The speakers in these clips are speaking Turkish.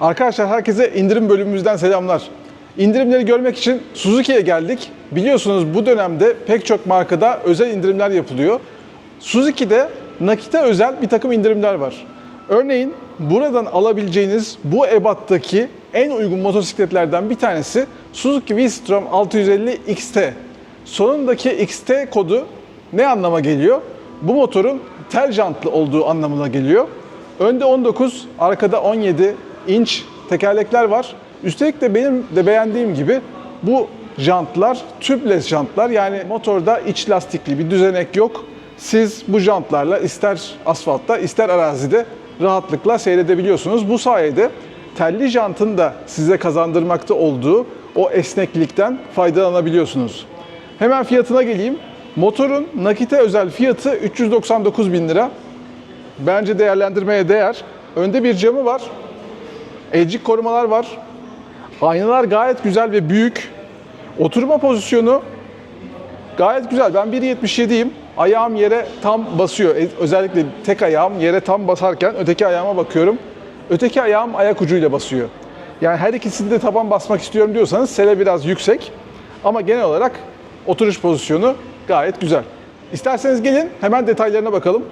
Arkadaşlar herkese indirim bölümümüzden selamlar. İndirimleri görmek için Suzuki'ye geldik. Biliyorsunuz bu dönemde pek çok markada özel indirimler yapılıyor. Suzuki'de nakite özel bir takım indirimler var. Örneğin buradan alabileceğiniz bu ebattaki en uygun motosikletlerden bir tanesi Suzuki V-Strom 650 XT. Sonundaki XT kodu ne anlama geliyor? Bu motorun tel jantlı olduğu anlamına geliyor. Önde 19, arkada 17 inç tekerlekler var. Üstelik de benim de beğendiğim gibi bu jantlar tüpless jantlar yani motorda iç lastikli bir düzenek yok. Siz bu jantlarla ister asfaltta ister arazide rahatlıkla seyredebiliyorsunuz. Bu sayede telli jantın da size kazandırmakta olduğu o esneklikten faydalanabiliyorsunuz. Hemen fiyatına geleyim. Motorun nakite özel fiyatı 399 bin lira. Bence değerlendirmeye değer. Önde bir camı var. Elcik korumalar var. Aynalar gayet güzel ve büyük. Oturma pozisyonu gayet güzel. Ben 1.77'yim. Ayağım yere tam basıyor. E- Özellikle tek ayağım yere tam basarken öteki ayağıma bakıyorum. Öteki ayağım ayak ucuyla basıyor. Yani her ikisinde de taban basmak istiyorum diyorsanız sele biraz yüksek. Ama genel olarak oturuş pozisyonu gayet güzel. İsterseniz gelin hemen detaylarına bakalım.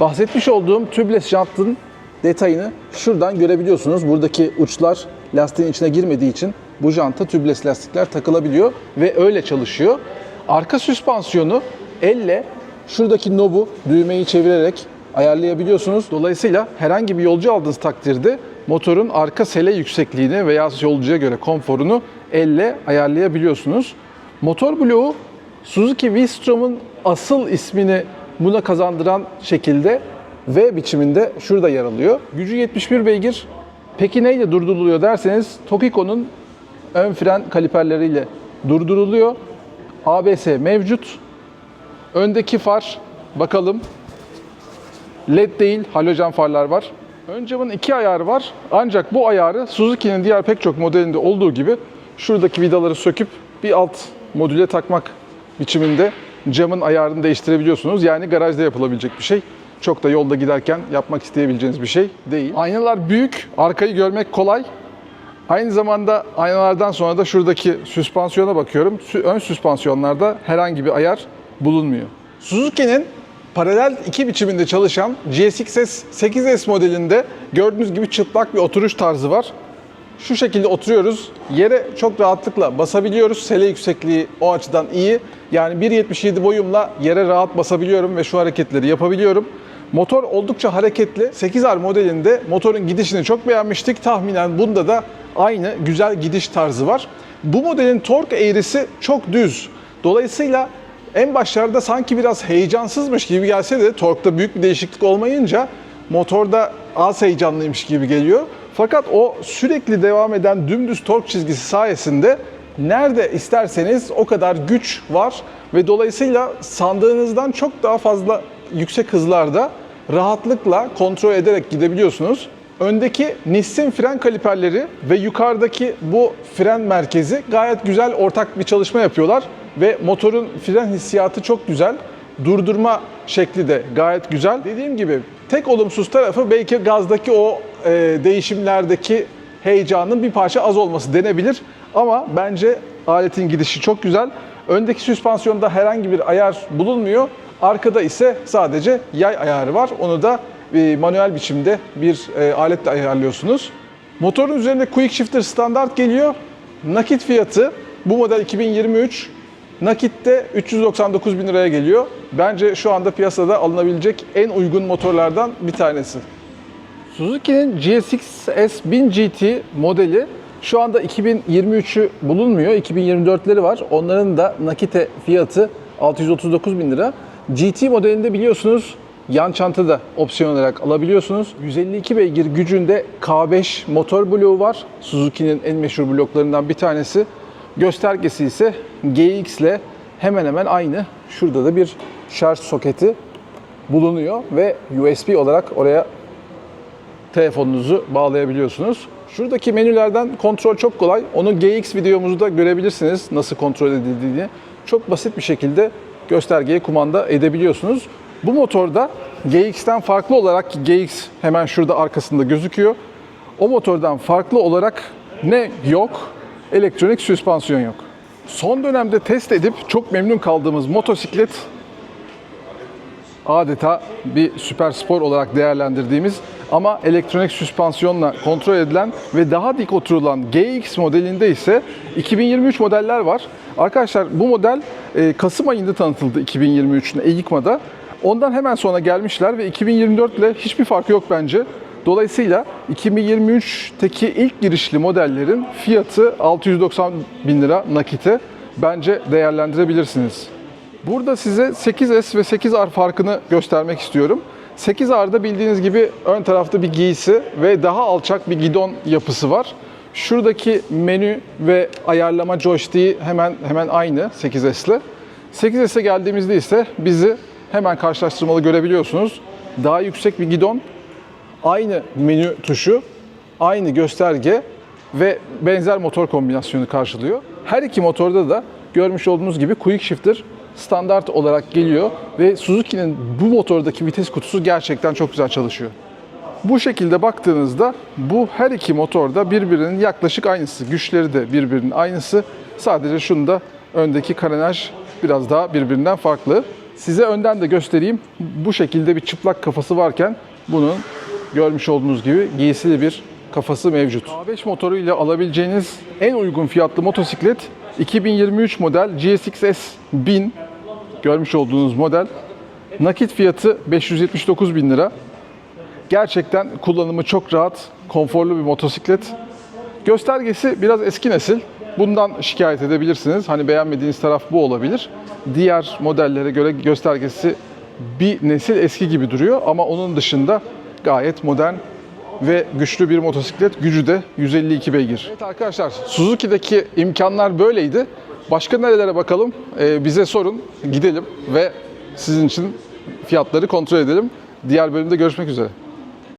Bahsetmiş olduğum tübles jantın detayını şuradan görebiliyorsunuz. Buradaki uçlar lastiğin içine girmediği için bu janta tübles lastikler takılabiliyor ve öyle çalışıyor. Arka süspansiyonu elle şuradaki nobu düğmeyi çevirerek ayarlayabiliyorsunuz. Dolayısıyla herhangi bir yolcu aldığınız takdirde motorun arka sele yüksekliğini veya yolcuya göre konforunu elle ayarlayabiliyorsunuz. Motor bloğu Suzuki V-Strom'un asıl ismini buna kazandıran şekilde V biçiminde şurada yer alıyor. Gücü 71 beygir. Peki neyle durduruluyor derseniz Tokiko'nun ön fren kaliperleriyle durduruluyor. ABS mevcut. Öndeki far bakalım LED değil halojen farlar var. Ön camın iki ayarı var. Ancak bu ayarı Suzuki'nin diğer pek çok modelinde olduğu gibi şuradaki vidaları söküp bir alt modüle takmak biçiminde camın ayarını değiştirebiliyorsunuz. Yani garajda yapılabilecek bir şey. Çok da yolda giderken yapmak isteyebileceğiniz bir şey değil. Aynalar büyük, arkayı görmek kolay. Aynı zamanda aynalardan sonra da şuradaki süspansiyona bakıyorum. Ön süspansiyonlarda herhangi bir ayar bulunmuyor. Suzuki'nin paralel iki biçiminde çalışan GSX-S 8S modelinde gördüğünüz gibi çıplak bir oturuş tarzı var. Şu şekilde oturuyoruz. Yere çok rahatlıkla basabiliyoruz. Sele yüksekliği o açıdan iyi. Yani 1.77 boyumla yere rahat basabiliyorum ve şu hareketleri yapabiliyorum. Motor oldukça hareketli. 8R modelinde motorun gidişini çok beğenmiştik. Tahminen bunda da aynı güzel gidiş tarzı var. Bu modelin tork eğrisi çok düz. Dolayısıyla en başlarda sanki biraz heyecansızmış gibi gelse de torkta büyük bir değişiklik olmayınca motorda az heyecanlıymış gibi geliyor. Fakat o sürekli devam eden dümdüz tork çizgisi sayesinde nerede isterseniz o kadar güç var ve dolayısıyla sandığınızdan çok daha fazla yüksek hızlarda rahatlıkla kontrol ederek gidebiliyorsunuz. Öndeki Nissin fren kaliperleri ve yukarıdaki bu fren merkezi gayet güzel ortak bir çalışma yapıyorlar ve motorun fren hissiyatı çok güzel. Durdurma şekli de gayet güzel. Dediğim gibi tek olumsuz tarafı belki gazdaki o e, değişimlerdeki heyecanın bir parça az olması denebilir. Ama bence aletin gidişi çok güzel. Öndeki süspansiyonda herhangi bir ayar bulunmuyor. Arkada ise sadece yay ayarı var. Onu da e, manuel biçimde bir e, aletle ayarlıyorsunuz. Motorun üzerinde Quick Shifter standart geliyor. Nakit fiyatı bu model 2023 nakitte 399 bin liraya geliyor. Bence şu anda piyasada alınabilecek en uygun motorlardan bir tanesi. Suzuki'nin GSX-S 1000 GT modeli şu anda 2023'ü bulunmuyor. 2024'leri var. Onların da nakite fiyatı 639 bin lira. GT modelinde biliyorsunuz yan çanta da opsiyon olarak alabiliyorsunuz. 152 beygir gücünde K5 motor bloğu var. Suzuki'nin en meşhur bloklarından bir tanesi. Göstergesi ise GX ile hemen hemen aynı. Şurada da bir şarj soketi bulunuyor ve USB olarak oraya telefonunuzu bağlayabiliyorsunuz. Şuradaki menülerden kontrol çok kolay. Onu GX videomuzda görebilirsiniz nasıl kontrol edildiğini. Çok basit bir şekilde göstergeye kumanda edebiliyorsunuz. Bu motorda GX'ten farklı olarak GX hemen şurada arkasında gözüküyor. O motordan farklı olarak ne yok? Elektronik süspansiyon yok. Son dönemde test edip çok memnun kaldığımız motosiklet adeta bir süper spor olarak değerlendirdiğimiz ama elektronik süspansiyonla kontrol edilen ve daha dik oturulan GX modelinde ise 2023 modeller var. Arkadaşlar bu model e, Kasım ayında tanıtıldı 2023'ün EICMA'da. Ondan hemen sonra gelmişler ve 2024 ile hiçbir farkı yok bence. Dolayısıyla 2023'teki ilk girişli modellerin fiyatı 690 bin lira nakite. Bence değerlendirebilirsiniz. Burada size 8S ve 8R farkını göstermek istiyorum. 8R'da bildiğiniz gibi ön tarafta bir giysi ve daha alçak bir gidon yapısı var. Şuradaki menü ve ayarlama joystick'i hemen hemen aynı 8S ile. 8S'e geldiğimizde ise bizi hemen karşılaştırmalı görebiliyorsunuz. Daha yüksek bir gidon, aynı menü tuşu, aynı gösterge ve benzer motor kombinasyonu karşılıyor. Her iki motorda da görmüş olduğunuz gibi Quick Shifter standart olarak geliyor ve Suzuki'nin bu motordaki vites kutusu gerçekten çok güzel çalışıyor. Bu şekilde baktığınızda bu her iki motorda birbirinin yaklaşık aynısı. Güçleri de birbirinin aynısı. Sadece şunda öndeki karenaj biraz daha birbirinden farklı. Size önden de göstereyim. Bu şekilde bir çıplak kafası varken bunun görmüş olduğunuz gibi giysili bir kafası mevcut. A5 motoruyla alabileceğiniz en uygun fiyatlı motosiklet 2023 model GSX-S 1000 görmüş olduğunuz model. Nakit fiyatı 579 bin lira. Gerçekten kullanımı çok rahat, konforlu bir motosiklet. Göstergesi biraz eski nesil. Bundan şikayet edebilirsiniz. Hani beğenmediğiniz taraf bu olabilir. Diğer modellere göre göstergesi bir nesil eski gibi duruyor ama onun dışında gayet modern ve güçlü bir motosiklet. Gücü de 152 beygir. Evet arkadaşlar Suzuki'deki imkanlar böyleydi. Başka nerelere bakalım? Ee, bize sorun, gidelim ve sizin için fiyatları kontrol edelim. Diğer bölümde görüşmek üzere.